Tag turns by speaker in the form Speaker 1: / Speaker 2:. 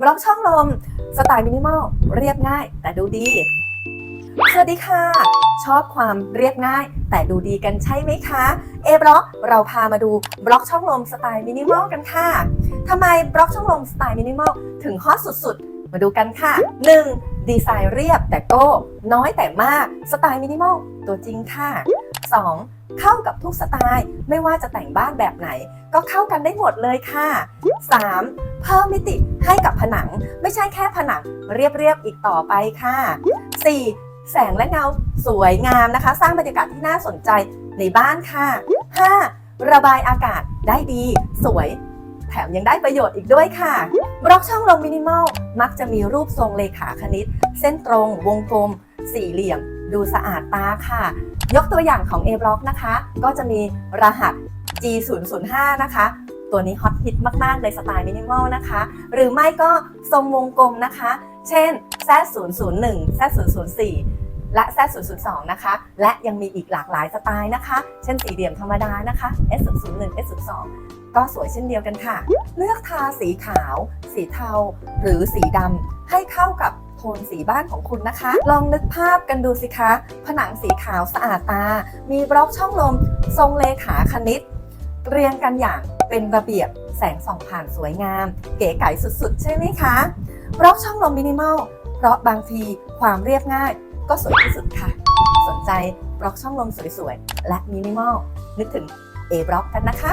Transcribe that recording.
Speaker 1: บล็อกช่องลม สไตล์มินิมอลเรียบง่าย แต่ดูดี สวัสดีค่ะ ชอบความเรียบง่าย แต่ดูดีกันใช่ไหมคะ เอบล็อกเราพามาดูบล็อกช่องลมสไตล์มินิมอลกันค่ะทำไมบล็อกช่องลมสไตล์มินิมอลถึงฮอตสุดๆ มาดูกันค่ะ 1. ดีไซน์เรียบแต่โก้น้อยแต่มากสไตล์มินิมอลตัวจริงค่ะ 2. เข้ากับทุกสไตล์ ไม่ว่าจะแต่งบ้านแบบไหน ก็เข้ากันได้หมดเลยค่ะ 3. เพิ่มมิติให้กับผนัง ไม่ใช่แค่ผนังเรียบๆอีกต่อไปค่ะ 4. แสงและเงาสวยงามนะคะ สร้างบรรยากาศที่น่าสนใจในบ้านค่ะ 5. ระบายอากาศได้ดี สวย แถมยังได้ประโยชน์อีกด้วยค่ะบล็อกช่องลมมินิมอลมักจะมีรูปทรงเลขาคณิต เส้นตรง วงกลม สี่เหลี่ยม ดูสะอาดตาค่ะ ยกตัวอย่างของ A บล็อกนะคะ ก็จะมีรหัส G005 นะคะ ตัวนี้ฮอตฮิตมากๆในสไตล์มินิมอลนะคะ หรือไม่ก็ทรงวงกลมนะคะ เช่น Z001 Z004 และ Z002 นะคะ และยังมีอีกหลากหลายสไตล์นะคะ เช่นสี่เหลี่ยมธรรมดานะคะ S001 S02 ก็สวยเช่นเดียวกันค่ะ เลือกทาสีขาว สีเทา หรือสีดำให้เข้ากับ โทนสีบ้านของคุณนะคะ ลองนึกภาพกันดูสิคะ ผนังสีขาวสะอาดตา มีบล็อกช่องลม ทรงเลขาคณิต เรียงกันอย่างเป็นระเบียบแสงส่องผ่านสวยงาม เก๋ไก๋สุดๆ ใช่ไหมคะ บล็อกช่องลมมินิมอลเพราะบางทีความเรียบง่ายก็สวยที่สุดค่ะ สนใจบล็อกช่องลมสวยๆ และมินิมอลนึกถึง A บล็อกกันนะคะ